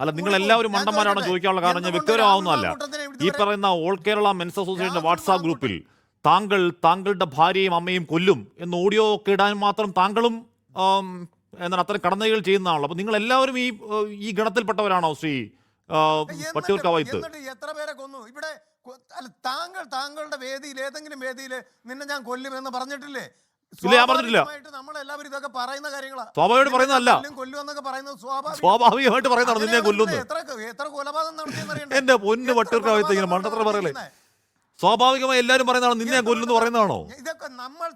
അല്ല നിങ്ങൾ എല്ലാവരും. മണ്ടന്മാരാണോ? ചോദിക്കാനുള്ള കാരണം? ഞാൻ ഈ പറയുന്ന ഓൾ കേരള മെൻസ് അസോസിയേഷന്റെ വാട്സാപ്പ് ഗ്രൂപ്പിൽ താങ്കൾ താങ്കളുടെ ഭാര്യയും അമ്മയും കൊല്ലും എന്ന് ഓഡിയോ ഒക്കെ ഇടാൻ മാത്രം താങ്കളും എന്താണ് അത്തരം കടന്നകൾ ചെയ്യുന്നതാണല്ലോ. അപ്പൊ നിങ്ങൾ എല്ലാവരും ഈ ഈ ഗണത്തിൽപ്പെട്ടവരാണോ ശ്രീ എന്നിട്ട് എത്ര പേരെ കൊന്നു? ഇവിടെ അല്ല താങ്കൾ താങ്കളുടെ വേദിയിൽ ഏതെങ്കിലും വേദിയിൽ നിന്നെ ഞാൻ കൊല്ലും എന്ന് പറഞ്ഞിട്ടില്ലേ? ഇല്ല, ഞാൻ പറഞ്ഞിട്ടില്ല. സ്വാഭാവികമായിട്ട് നമ്മളെല്ലാവരും ഇതൊക്കെ പറയുന്ന കാര്യങ്ങളാ. സ്വാഭാവികമായിട്ട് പറയുന്നതല്ല. കൊല്ലും കൊല്ലും പറയുന്നത് സ്വാഭാവികമായിട്ട് പറയുന്നതാണ് നിന്നെ കൊല്ലുന്നു. എത്ര എത്ര കൊലപാതകം നടത്തിയെന്ന് അറിയണ്ടേ? എന്റെ പൊന്ന് വട്ടിർക്കാവത്ത് ഇങ്ങനെ മണ്ടത്ര പറയലേ. സ്വാഭാവികമായി എല്ലാവരും പറയുന്നതാണ് നിന്നെ കൊല്ലുന്നു പറയുന്നതാണോ? ഇതൊക്കെ നമ്മൾ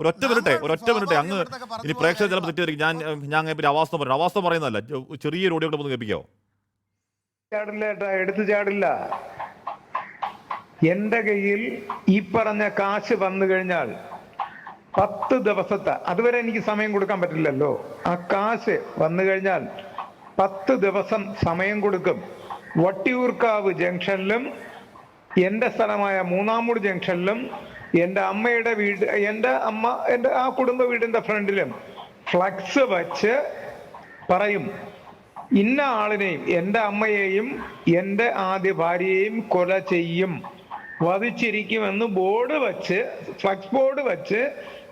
ഒരൊറ്റ മിനിറ്റ് ഒരൊറ്റ മിനിറ്റ് അങ്ങ് ഇനി പ്രേക്ഷകർ ചിലപ്പോൾ തെറ്റിദ്ധരിക്കും. ഞാൻ ഞാൻ പിന്നെ അവാസ്തം പറഞ്ഞു അവാസ്തം പറയുന്നതല്ല. ചെറിയൊരു ഓഡിയോ കൂടെ ഒന്ന് കേൾപ്പിക്കാവോ ചാടില്ല ഏട്ടാ എടുത്തു ചാടില്ല. എന്റെ കയ്യിൽ ഈ പറഞ്ഞ കാശ് വന്നു കഴിഞ്ഞാൽ പത്ത് ദിവസത്തെ അതുവരെ എനിക്ക് സമയം കൊടുക്കാൻ പറ്റില്ലല്ലോ. ആ കാശ് വന്നു കഴിഞ്ഞാൽ പത്ത് ദിവസം സമയം കൊടുക്കും. വട്ടിയൂർക്കാവ് ജംഗ്ഷനിലും എന്റെ സ്ഥലമായ മൂന്നാമൂട് ജംഗ്ഷനിലും എന്റെ അമ്മയുടെ വീട് എന്റെ അമ്മ എന്റെ ആ കുടുംബ വീടിന്റെ ഫ്രണ്ടിലും ഫ്ലക്സ് വച്ച് പറയും ഇന്ന ആളിനെയും എന്റെ അമ്മയെയും എന്റെ ആദ്യ ഭാര്യയെയും കൊല ചെയ്യും. വധിച്ചിരിക്കുമെന്ന് ബോർഡ് വച്ച് ഫ്ലക്സ് ബോർഡ് വച്ച്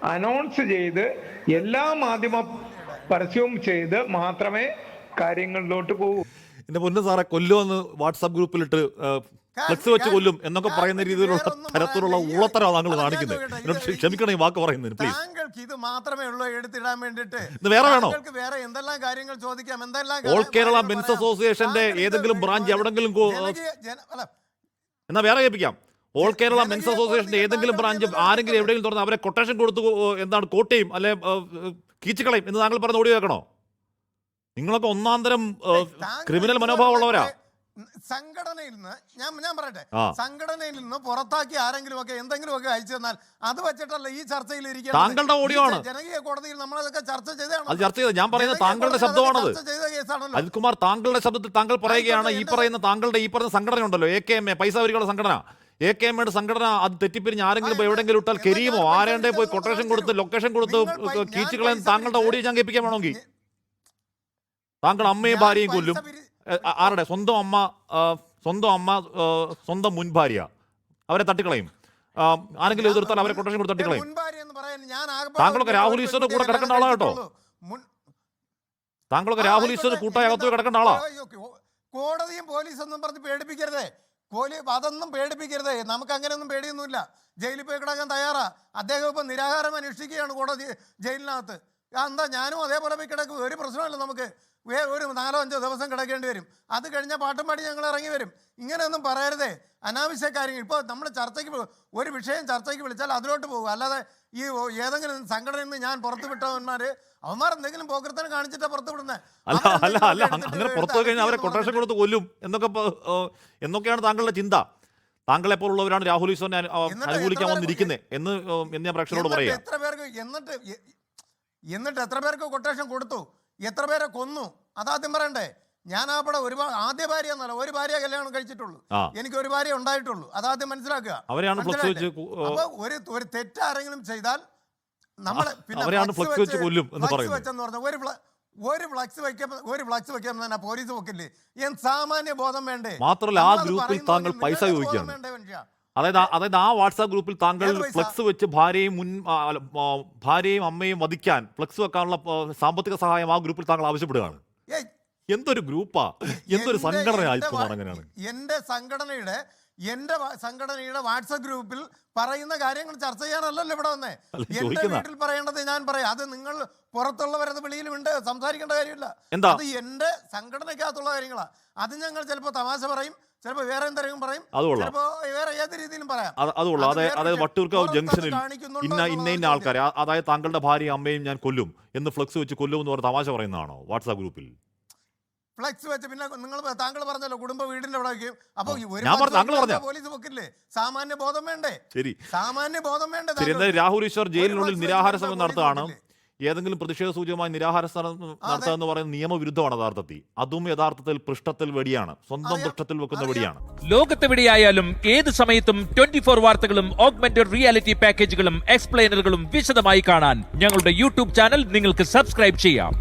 അനൗൺസ് ചെയ്ത് എല്ലാ മാധ്യമ പരസ്യവും ചെയ്ത് മാത്രമേ കാര്യങ്ങളിലോട്ട് പോകൂ. എന്റെ പൊന്നു സാറെ കൊല്ലുമെന്ന് വാട്സാപ്പ് ഗ്രൂപ്പിലിട്ട് ഫ്ലെക്സ് വെച്ച് കൊല്ലും എന്നൊക്കെ പറയുന്ന രീതിയിലുള്ള തരത്തിലുള്ള. ഈ- താങ്കൾ കാണിക്കുന്നത് എന്നോട് ക്ഷമിക്കണം ഈ വാക്ക് പറയുന്നതിന് പ്ലീസ് താങ്കൾക്ക് ഇത് മാത്രമേ ഉള്ളൂ എടുത്തിടാൻ വേണ്ടിട്ട് വേറെ വേണോ? വേറെ എന്തെല്ലാം കാര്യങ്ങൾ ചോദിക്കാം എന്തെല്ലാം ഓൾ കേരള മെൻസ് അസോസിയേഷന്റെ ഏതെങ്കിലും ബ്രാഞ്ച് എവിടെങ്കിലും എന്നാ വേറെ കേൾപ്പിക്കാം ഓൾ കേരള മെൻസ് അസോസിയേഷന്റെ ഏതെങ്കിലും ബ്രാഞ്ച് ആരെങ്കിലും എവിടെയെങ്കിലും തുറന്ന് അവരെ കൊട്ടേഷൻ കൊടുത്തു എന്താണ് കോട്ടയും അല്ലെ കീച്ചുകളയും എന്ന് താങ്കൾ പറഞ്ഞ് ഓടി വെക്കണോ നിങ്ങളൊക്കെ ഒന്നാം തരം ക്രിമിനൽ മനോഭാവം ഉള്ളവരാ സംഘടനയിൽ നിന്ന് ഞാൻ ഞാൻ പറയട്ടെ സംഘടനയിൽ നിന്ന് പുറത്താക്കി ആരെങ്കിലും ഒക്കെ എന്തെങ്കിലും ഒക്കെ അയച്ചു തന്നാൽ അത് വെച്ചിട്ടല്ല ഈ ചർച്ചയിൽ ഇരിക്കുന്ന താങ്കളുടെ ഓഡിയോ ആണ്. ജനകീയ കോടതിയിൽ നമ്മളതൊക്കെ ചർച്ച ചെയ്തതാണ് ചർച്ച ചെയ്ത് ഞാൻ പറയുന്നത് താങ്കളുടെ ശബ്ദമാണത് ചെയ്ത താങ്കളുടെ ശബ്ദത്തിൽ താങ്കൾ പറയുകയാണ് ഈ പറയുന്ന താങ്കളുടെ ഈ പറയുന്ന സംഘടന ഉണ്ടല്ലോ എ കെ എം എ പൈസ വരികളുടെ സംഘടന. എ കെ എമ്മയുടെ സംഘടന അത് തെറ്റിപ്പിരിഞ്ഞ് ആരെങ്കിലും എവിടെങ്കിലും ഇട്ടാൽ കരിയുമോ? ആരേണ്ടേ പോയി കൊട്ടേഷൻ കൊടുത്ത് ലൊക്കേഷൻ കൊടുത്ത് കീച്ചുകളെ താങ്കളുടെ ഓഡിയോ ഞാൻ കേൾപ്പിക്കാൻ വേണമെങ്കിൽ. താങ്കൾ അമ്മയും ഭാര്യയും കൊല്ലും. ആരുടെ? സ്വന്തം അമ്മ സ്വന്തം അമ്മ സ്വന്തം മുൻ ഭാര്യ. അവരെ തട്ടിക്കളയും. ആരെങ്കിലും എതിർത്താൽ അവരെ കൊട്ടേഷൻ കൊടുത്ത് തട്ടിക്കളയും. താങ്കളൊക്കെ രാഹുൽ ഈശ്വറിന്റെ കൂടെ കിടക്കേണ്ട ആളാ കേട്ടോ. താങ്കളൊക്കെ രാഹുൽ ഈശ്വർ കൂട്ടായി അകത്ത് കിടക്കേണ്ട ആളാ. കോടതിയും പോലീസൊന്നും പറഞ്ഞ് പേടിപ്പിക്കരുതേ. പോലീ അതൊന്നും പേടിപ്പിക്കരുതേ. നമുക്ക് അങ്ങനെയൊന്നും പേടിയൊന്നുമില്ല. ജയിലിൽ പോയി കിടക്കാൻ തയ്യാറാണ് അദ്ദേഹം ഇപ്പം നിരാഹാരം അനുഷ്ഠിക്കുകയാണ് കോടതി ജയിലിനകത്ത്. എന്താ ഞാനും അതേപോലെ പോയി കിടക്കും. ഒരു പ്രശ്നമല്ല നമുക്ക്. ഒരു നാലോ അഞ്ചോ ദിവസം കിടക്കേണ്ടി വരും. അത് കഴിഞ്ഞ പാട്ടും പാടി ഞങ്ങൾ ഇറങ്ങി വരും. ഇങ്ങനെയൊന്നും പറയരുതേ. അനാവശ്യ കാര്യങ്ങൾ. ഇപ്പോൾ നമ്മൾ ചർച്ചയ്ക്ക് ഒരു വിഷയം ചർച്ചയ്ക്ക് വിളിച്ചാൽ അതിലോട്ട് പോകും. അല്ലാതെ ഈ ഏതെങ്കിലും സംഘടനയിൽ നിന്ന് ഞാൻ പുറത്തു വിട്ടവന്മാർ അവന്മാർ എന്തെങ്കിലും പോക്കർത്തനം കാണിച്ചിട്ടാ പുറത്തു വിടുന്നത് അല്ല അല്ല അല്ല. അങ്ങനെ പുറത്തു കഴിഞ്ഞാൽ അവരെ കൊട്ടേഷൻ കൊടുത്ത് കൊല്ലും എന്നൊക്കെ എന്നൊക്കെയാണ് താങ്കളുടെ ചിന്ത. താങ്കളെ പോലുള്ളവരാണ് രാഹുൽ ഈശ്വറിനെ ആ, അനുകൂലിക്കാൻ വന്നിരിക്കുന്നത് എന്ന് ഞാൻ പ്രേക്ഷകരോട് പറയാം. എത്ര പേർക്ക്? എന്നിട്ട് എന്നിട്ട് എത്ര പേർക്ക് കൊട്ടേഷൻ കൊടുത്തു? എത്ര പേരെ കൊന്നു? അതാദ്യം പറയണ്ടേ. ഞാൻ ആ പടം ഒരുപാട് ആദ്യ ഭാര്യ എന്നല്ല ഒരു ഭാര്യ കല്യാണം കഴിച്ചിട്ടുള്ളൂ. എനിക്ക് ഒരു ഭാര്യ ഉണ്ടായിട്ടുള്ളൂ. അതാദ്യം മനസ്സിലാക്കുക? അപ്പൊ ഒരു ഒരു തെറ്റ് ആരെങ്കിലും ചെയ്താൽ നമ്മൾ പിന്നെ. വെച്ചെന്ന് ഒരു ഒരു ഫ്ലക്സ് വെക്കാൻ ഒരു ഫ്ലക്സ് വെക്കാൻ തന്നെ പോലീസ് വെക്കില്ലേ ഞാൻ സാമാന്യ ബോധം വേണ്ടേ? മാത്രമല്ല ആ ഗ്രൂപ്പിൽ താങ്കൾ പൈസ ചോദിക്കുകയാണ്? അതായത് അതായത് ആ വാട്സാപ്പ് ഗ്രൂപ്പിൽ താങ്കൾ ഫ്ലക്സ് വെച്ച് ഭാര്യയും മുൻ ഭാര്യയും അമ്മയും വധിക്കാൻ ഫ്ലക്സ് വെക്കാനുള്ള സാമ്പത്തിക സഹായം ആ ഗ്രൂപ്പിൽ താങ്കൾ ആവശ്യപ്പെടുകയാണ്. എന്തൊരു ഗ്രൂപ്പാ? എന്തൊരു സംഘടന അങ്ങനെയാണ് എന്റെ സംഘടനയുടെ എന്റെ സംഘടനയുടെ വാട്സപ്പ് ഗ്രൂപ്പിൽ പറയുന്ന കാര്യങ്ങൾ ചർച്ച ചെയ്യാനല്ലല്ലോ ഇവിടെ വന്നേ. എന്റെ. വീട്ടിൽ പറയേണ്ടത് ഞാൻ പറയാം. അത് നിങ്ങൾ പുറത്തുള്ളവരത് വെളിയിലുണ്ട് സംസാരിക്കേണ്ട കാര്യമില്ല? അത് എന്റെ സംഘടനയ്ക്കകത്തുള്ള കാര്യങ്ങളാ. അത് ഞങ്ങൾ ചിലപ്പോൾ തമാശ പറയും ചിലപ്പോ വേറെ എന്തെങ്കിലും പറയും. ചിലപ്പോ വേറെ ഏത് രീതിയിലും പറയാം. അത് അതുള്ളൂ അതായത് പുറത്തത് ജംഗ്ഷനിൽ ഇന്ന ഇന്ന ആൾക്കാർ അതായത് താങ്കളുടെ ഭാര്യയും അമ്മയും ഞാൻ കൊല്ലും എന്ന് ഫ്ലക്സ് വെച്ച് കൊല്ലും എന്ന് പറഞ്ഞ തമാശ പറയുന്നതാണോ വാട്സാപ്പ് ഗ്രൂപ്പിൽ? ഫ്ലെക്സ് വെച്ച് പിന്നെ നിങ്ങൾ താങ്കൾ പറഞ്ഞല്ലോ കുടുംബ വീടിന്റെ അവിടെ വയ്ക്കും അപ്പൊ ഒരു. പോലീസ് വെക്കില്ലേ സാമാന്യ ബോധം വേണ്ടേ? ശരി. സാമാന്യ ബോധം വേണ്ടേ രാഹുൽ ഈശ്വർ ജയിലിനുള്ളിൽ നിരാഹാര സമരം നടത്തുകയാണ്. ഏതെങ്കിലും പ്രതിഷേധ സൂചകമായി നിരാഹാര സമരം നടത്തുക എന്ന് പറയുന്ന നിയമവിരുദ്ധമാണ് യഥാർത്ഥത്തിൽ. അതും യഥാർത്ഥത്തിൽ പൃഷ്ഠത്തിൽ വെടിയാണ്. സ്വന്തം. പൃഷ്ഠത്തിൽ വെക്കുന്ന വെടിയാണ്. വെടിയാണ് ലോകത്തെവിടെയായാലും ഏത് സമയത്തും ട്വന്റി ഫോർ വാർത്തകളും ഓഗ്മെന്റഡ് റിയാലിറ്റി പാക്കേജുകളും എക്സ്പ്ലെയിനറുകളും വിശദമായി കാണാൻ ഞങ്ങളുടെ യൂട്യൂബ് ചാനൽ നിങ്ങൾക്ക് സബ്സ്ക്രൈബ് ചെയ്യാം.